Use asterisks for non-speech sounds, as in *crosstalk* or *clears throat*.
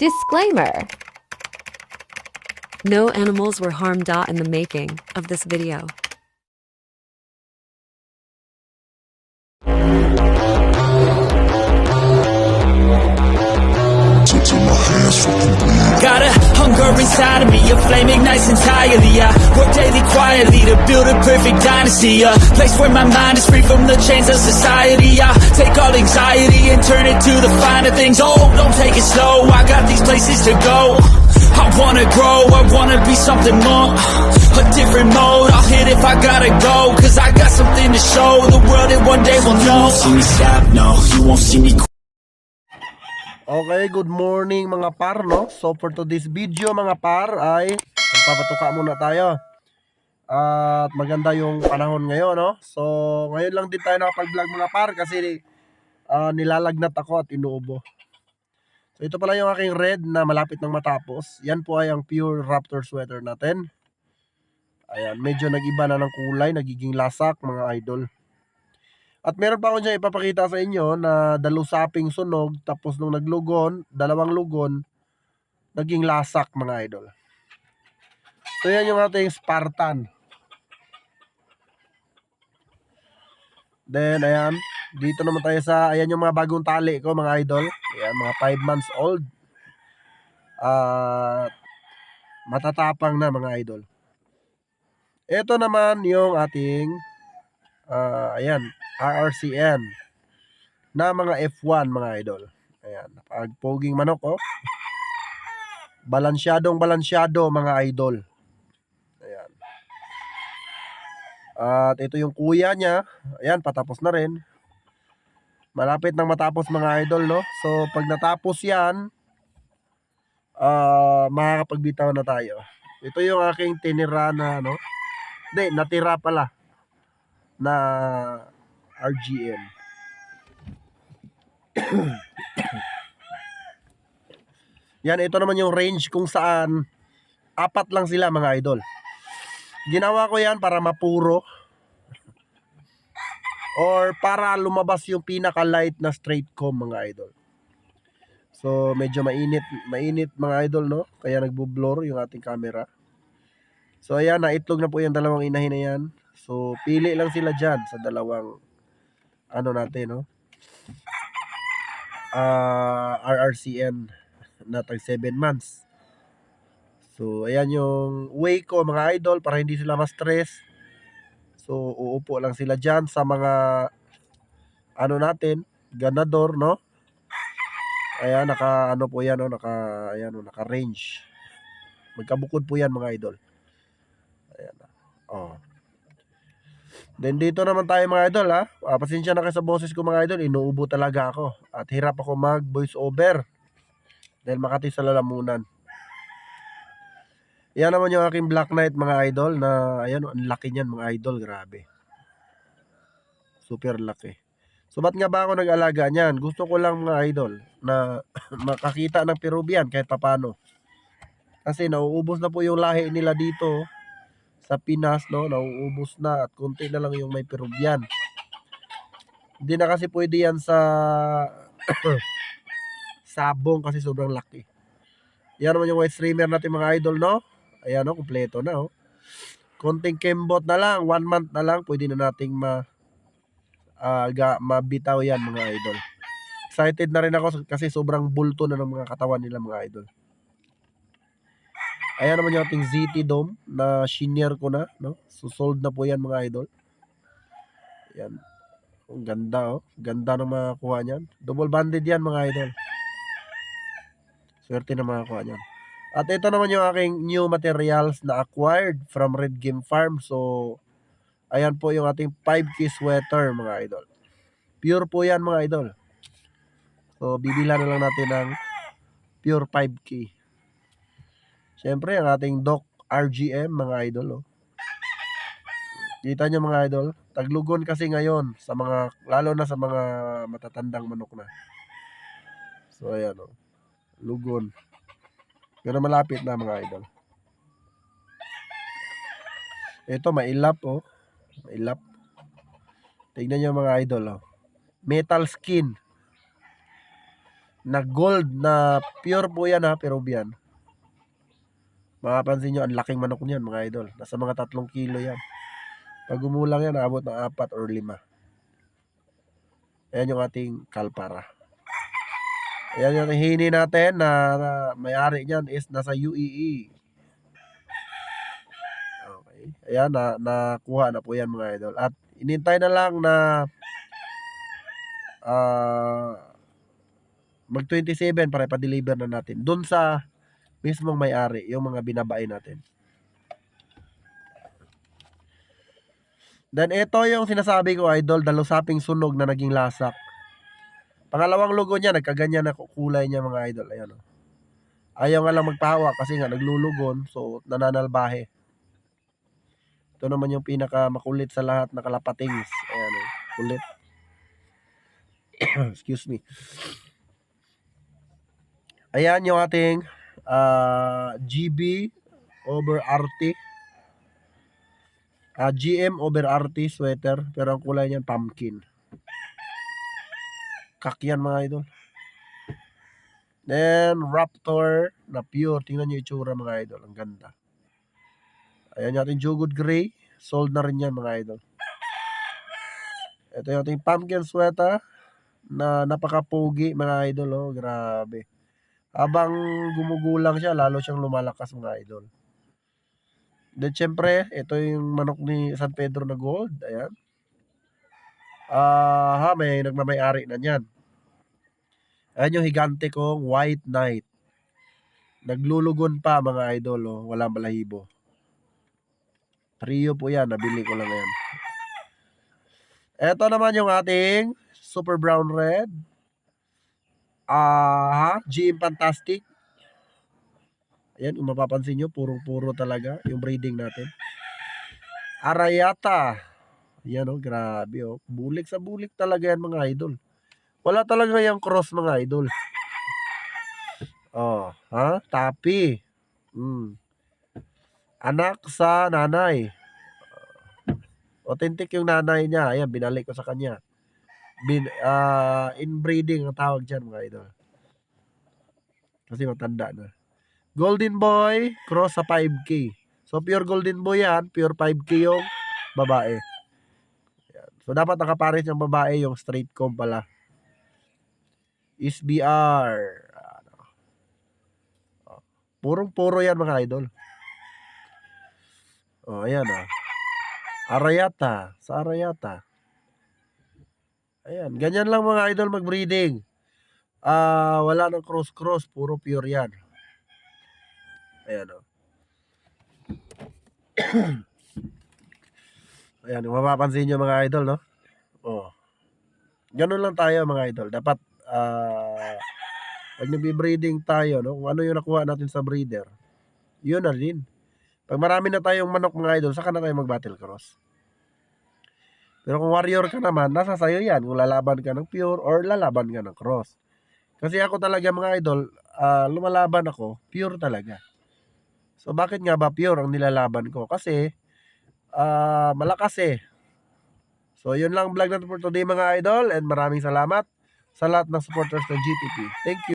Disclaimer No animals were harmed in the making of this video. Got a hunger inside of me, a flame ignites entirely. I work daily quietly to build a perfect dynasty. A place where my mind is free from the chains of society. I take all anxiety and turn it to the finer things. Oh, don't take it slow, I got these places to go. I wanna grow, I wanna be something more. A different mode, I'll hit if I gotta go. Cause I got something to show the world that one day will know. You won't see me stop, no, you won't see me Okay, good morning mga par, no? So for today's video mga par ay magpapatuka muna tayo. At maganda yung panahon ngayon, no? So ngayon lang din tayo nakapag-vlog mga par kasi ah, nilalagnat ako at inuubo. So ito pala yung aking red na malapit nang matapos. Yan po ay ang pure Raptor sweater natin. Ayan, medyo nag-iba na ng kulay, nagiging lasak mga idol. At meron pa ako dyan ipapakita sa inyo na dalusaping sunog tapos nung naglugon, dalawang lugon, naging lasak mga idol. So yan yung ating Spartan. Then ayan, dito naman tayo sa, ayan yung mga bagong tali ko mga idol. Ayan, mga 5 months old. At matatapang na mga idol. Ito naman yung ating, ah, ayan, RRCN na mga F1 mga idol. Ayan, pagpoging manok oh. Balansyadong balansyado mga idol. Ayan. At ito yung kuya niya. Ayan, patapos na rin. Malapit nang matapos mga idol, no? So, pag natapos yan, ah makakapagbitaw na tayo. Ito yung aking tinira na, no? Hindi, natira pala na RGM. *coughs* Yan, ito naman yung range kung saan apat lang sila mga idol. Ginawa ko yan para mapuro or para lumabas yung pinaka light na straight comb mga idol. So medyo mainit, mainit mga idol no, kaya nagbo-blur yung ating camera. So ayan, naitlog na po yung dalawang inahin na yan. So pili lang sila diyan sa dalawang ano natin no. Ah, RRCN na tag 7 months. So ayan yung way ko mga idol para hindi sila ma-stress. So uupo lang sila diyan sa mga ano natin, ganador no. Ayan, naka ano po yan, no? naka ayan, no? naka range. Magkabukod po yan mga idol. Ayan. Oh. Then dito naman tayo mga idol ha. Ah, pasensya na kayo sa boses ko mga idol, inuubo talaga ako at hirap ako mag voice over. Dahil Makati sa lalamunan. Yan naman yung aking Black Knight mga idol na ayan, ang laki niyan mga idol, grabe. Super laki. So ba't nga ba ako nag-alaga niyan? Gusto ko lang mga idol na *coughs* makakita ng Peruvian kahit papano. Kasi nauubos na po yung lahi nila dito sa Pinas, no? Nauubos na at konti na lang yung may Peruvian. Hindi na kasi pwede yan sa *coughs* sabong kasi sobrang laki. Yan naman yung white streamer natin mga idol, no? Ayan, no? Kompleto na, oh. Konting kembot na lang, one month na lang, pwede na nating ma ah, ga, mabitaw yan mga idol. Excited na rin ako kasi sobrang bulto na ng mga katawan nila mga idol. Ayan naman yung ating ZT Dome na senior ko na, no? So sold na po yan mga idol. Yan. Ang ganda oh. Ganda ng mga kuha niyan. Double banded yan mga idol. Swerte na mga kuha niyan. At ito naman yung aking new materials na acquired from Red Game Farm. So, ayan po yung ating 5K sweater mga idol. Pure po yan mga idol. So, bibila na lang natin ng pure 5K. Siyempre, ang ating Doc RGM mga idol. Oh. Kita nyo mga idol, taglugon kasi ngayon sa mga, lalo na sa mga matatandang manok na. So, ayan oh. Lugon. Pero malapit na mga idol. Ito, mailap oh. Mailap. Tignan nyo mga idol oh. Metal skin. na gold na pure po yan ha, Peruvian. Makapansin nyo, ang laking manok niyan mga idol. Nasa mga tatlong kilo yan. Pag gumulang yan, abot ng apat or lima. Ayan yung ating kalpara. Ayan yung hini natin na, na may-ari niyan is nasa UEE. Okay. Ayan, na, nakuha na po yan mga idol. At inintay na lang na ah mag 27 para ipa-deliver na natin. Doon sa mismong may-ari, yung mga binabae natin. Then ito yung sinasabi ko idol, dalusaping sunog na naging lasak. Pangalawang lugo niya, nagkaganyan na kulay niya mga idol. Ayan o. Ayaw nga lang magpahawa kasi nga naglulugon, so nananalbahe. Ito naman yung pinaka makulit sa lahat na kalapatings. Ayan o, kulit. *coughs* Excuse me. Ayan yung ating ah, GB over RT. Ah, GM over RT sweater. Pero ang kulay niyan pumpkin. Kakyan mga idol. Then, Raptor na pure. Tingnan nyo itsura mga idol. Ang ganda. Ayan yung ating Jugod Gray. Sold na rin yan mga idol. Ito yung ating pumpkin sweater na napaka-pogi mga idol. Oh, grabe. Habang gumugulang siya, lalo siyang lumalakas mga idol. Then, syempre, ito yung manok ni San Pedro na gold. Ayan. Ah, ha, may nagmamayari na niyan. Ayan yung higante kong white knight. Naglulugon pa mga idol, oh. Walang balahibo. Trio po yan. Nabili ko lang yan. Ito naman yung ating super brown red. Ah, GM Fantastic. Ayan, kung mapapansin nyo, purong-puro talaga yung breeding natin. Arayata. Ayan oh, grabe oh. Bulik sa bulik talaga yan mga idol. Wala talaga yung cross mga idol. Oh, ha? Tapi. Mm. Anak sa nanay. Authentic yung nanay niya. Ayan, binalik ko sa kanya. Bin, ah, inbreeding ang tawag dyan mga idol. Kasi matanda na. Golden Boy, cross sa 5K. So, pure Golden Boy yan. Pure 5K yung babae. Ayan. So, dapat nakapares yung babae yung straight comb pala. SBR. Ano. Oh. Purong-puro yan mga idol. Oh, ayan oh. Arayata. Sa Arayata. Ayan. Ganyan lang mga idol mag-breeding. Ah, wala nang cross-cross. Puro pure yan. Ayan oh. *clears throat* Ayan, mapapansin nyo mga idol, no? Oh. Ganun lang tayo mga idol. Dapat, ah, pag nagbe-breeding tayo, no? Kung ano yung nakuha natin sa breeder, yun na rin. Pag marami na tayong manok mga idol, saka na tayo mag-battle cross. Pero kung warrior ka naman, nasa sayo yan. Kung lalaban ka ng pure or lalaban ka ng cross. Kasi ako talaga mga idol, ah, lumalaban ako, pure talaga. So bakit nga ba pure ang nilalaban ko? Kasi ah malakas eh. So yun lang ang vlog natin for today mga idol and maraming salamat sa lahat ng supporters ng GTP. Thank you.